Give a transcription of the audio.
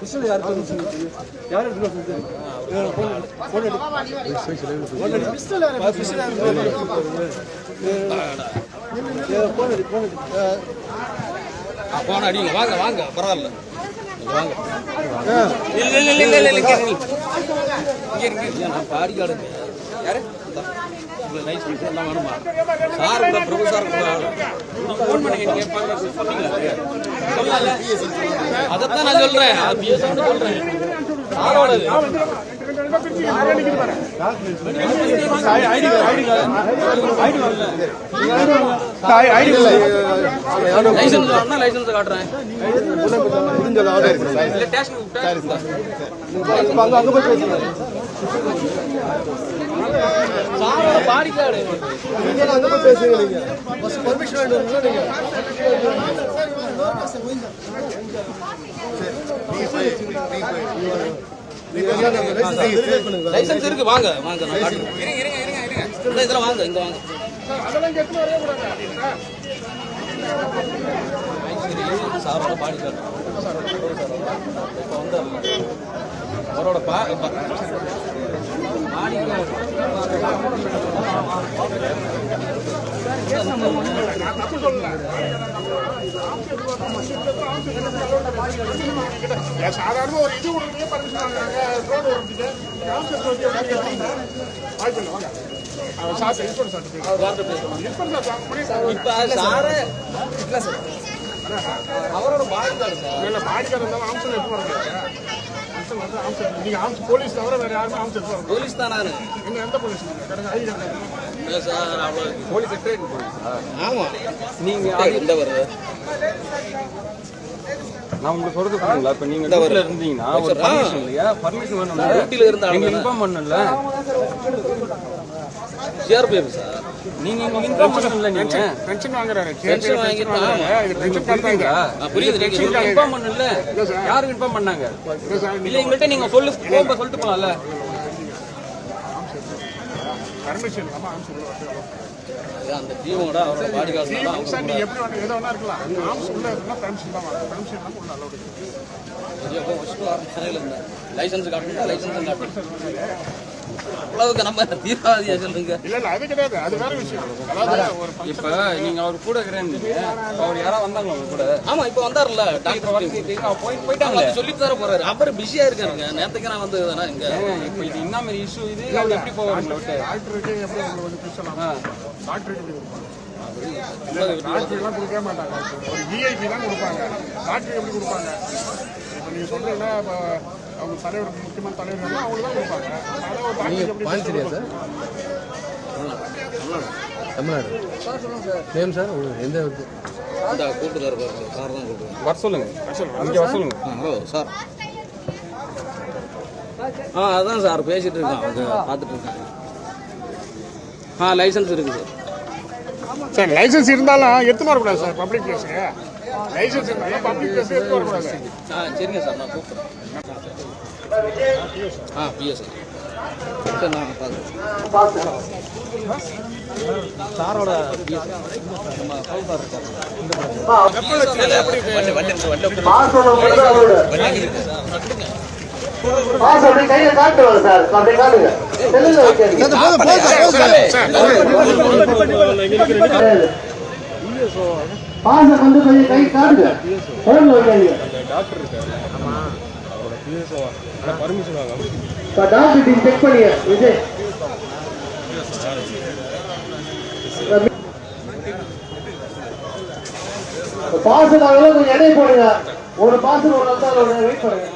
Pistol யார் யார் எடுத்து பிஸ்டல் யார் பிஸ்டல் யார் போன் போன் போன அடிங்க வாங்க வாங்க பரவாயில்ல வாங்க இல்ல இல்ல இல்ல இல்ல இங்க இங்க நான் பாடி காடுங்க யாரு நைஸ் எல்லாம் வேணுமா சார் கூட பிரபு சார் கூட ஃபோன் பண்ணி கேட்பாங்க சொன்னீங்களா அதைத்தான் நான் சொல்றேன். சொல்றேன். லைசன்ஸ் காட்டுறேன். இல்ல ஸ்டேஷன் அங்க அங்க போய் பேசுங்க. சாரோட பாடி நீங்க அங்க போய் பேசுங்க நீங்க பர்மிஷன் நீங்க லைசன்ஸ் இருக்கு வாங்க வாங்க நான் காட்டுறேன். இருங்க இருங்க இருங்க இருங்க இதெல்லாம் வாங்க இங்க வாங்க. சாரோட பாடி கார்டு இப்போ வந்து அவரோட பா பாடி சாதாரண ஒரு இது விடுறதுக்கே பர்மிஷன் வாங்குறாங்க ரோடு விடுறதுக்கு கிராமத்தில் வந்து வாய்ப்பு இல்லை வாங்க அவன் சாப்பிட்டு இன்சூரன்ஸ் இன்சூரன்ஸ் இப்போ சாரு இல்ல சார் அவரோட பாடி கார்டு சார். இல்லை பாடி கார்டு இருந்தாலும் ஆம்சல் நீங்கள் ஆம்ஸ் போலீஸ் தவிர வேறு யாருமே வரணும் போலீஸ் தான் நீங்கள் எந்த போலீஸ் நீங்கள் கடந்த ஐடி இல்ல சார் அவ்வளோ போலீஸ் போலீஸ். ஆமா. நீங்க அது இந்த வருது நான் உங்களுக்கு சொல்றது புரியுங்களா இப்ப நீங்க வீட்ல இருந்தீங்கன்னா ஒரு பர்மிஷன் இல்லையா? பர்மிஷன் இருந்த இன்ஃபார்ம் பண்ணல? சார் நீங்க இன்ஃபார்ம் பண்ணல நீங்க? பென்ஷன் வாங்குறாரு. பென்ஷன். இது பென்ஷன் புரியுது. நீங்க இன்ஃபார்ம் பண்ணல யாருக்கு இன்ஃபார்ம் பண்ணாங்க? இல்லை சார் நீங்க சொல்லு போக சொல்லிட்டு போலாம்ல. பர்மிஷன் அந்த டீமோட அவரோட பாடி கார்டு சார் நீங்கள் எப்படி வேணும் எதோ வேணா இருக்கலாம். ஆம்ஸ் உள்ள இருக்குன்னா பெர்மிஷன் தான் வாங்க. பெர்மிஷன் இல்லாமல் உள்ள அலௌடு லைசன்ஸ் காட்டணும். லைசன்ஸ் காட்டணும் அவ்வளவுக்கு நம்ம தீவிரவாதியா சொல்லுங்க இல்லை இல்லை அது கிடையாது. அது வேற விஷயம். அதாவது ஒரு இப்ப நீங்க அவர் கூட இருக்கிறேன்னு அவர் யாரா வந்தாங்க உங்க கூட. ஆமா இப்போ வந்தாருல்ல டாக்டர் போயிட்டு போயிட்டாங்களே. சொல்லிட்டு தர போறாரு. அவர் பிஸியா இருக்காருங்க நேத்துக்கு நான் வந்து தானே இங்க. இப்ப இது என்ன மாதிரி இஷ்யூ இது? அவர் எப்படி விட்டு? டாக்டருக்கு எப்படி பேசலாம் டாக்டருக்கு கொடுக்கவே மாட்டாங்க. ஒரு விஐபி தான் கொடுப்பாங்க. டாக்டருக்கு எப்படி கொடுப்பாங்க? இப்போ நீங்கள் சொல்றீங்கன்னா இப்போ அவங்க தலைவர் முக்கியமான தலைவர் அவங்களுக்கு தான் கொடுப்பாங்க சார் தமிழ்நாடு நேம் சார் எந்த கூட்டுக்கார பாருங்க சார் தான் கூட்டுறாரு வர சொல்லுங்க. வர சொல்லுங்க. Hello sir. ஆ அதான் சார் பேசிட்டு இருக்கான். அவங்க பார்த்துட்டு இருக்காங்க ஆ லைசன்ஸ் இருக்கு சார். சார் லைசன்ஸ் இருந்தாலும் எடுத்துன்னு வரக்கூடாது சார் பப்ளிக் பிளேஸுக்கு லைசன்ஸ் இருந்தாலும் பப்ளிக் பிளேஸ் எடுத்து வரக்கூடாது. ஆ சரிங்க சார் நான் கூப்பிட்றேன். ஆ பிஎஸ் சார் நான் பார்க்குறேன் சாரோட பிஎஸ் நம்ம கவுண்டர் இருக்காரு பாஸ கொண்டு கொஞ்சம் கை காட்டுங்க போன்ல வைக்காதீங்க இப்ப டாக்டர் செக் பண்ணிய விஜய் பாஸ் கொஞ்சம் எடை போடுங்க. ஒரு பாஸ் ஒரு நாள் தான் வெயிட் பண்ணுங்க.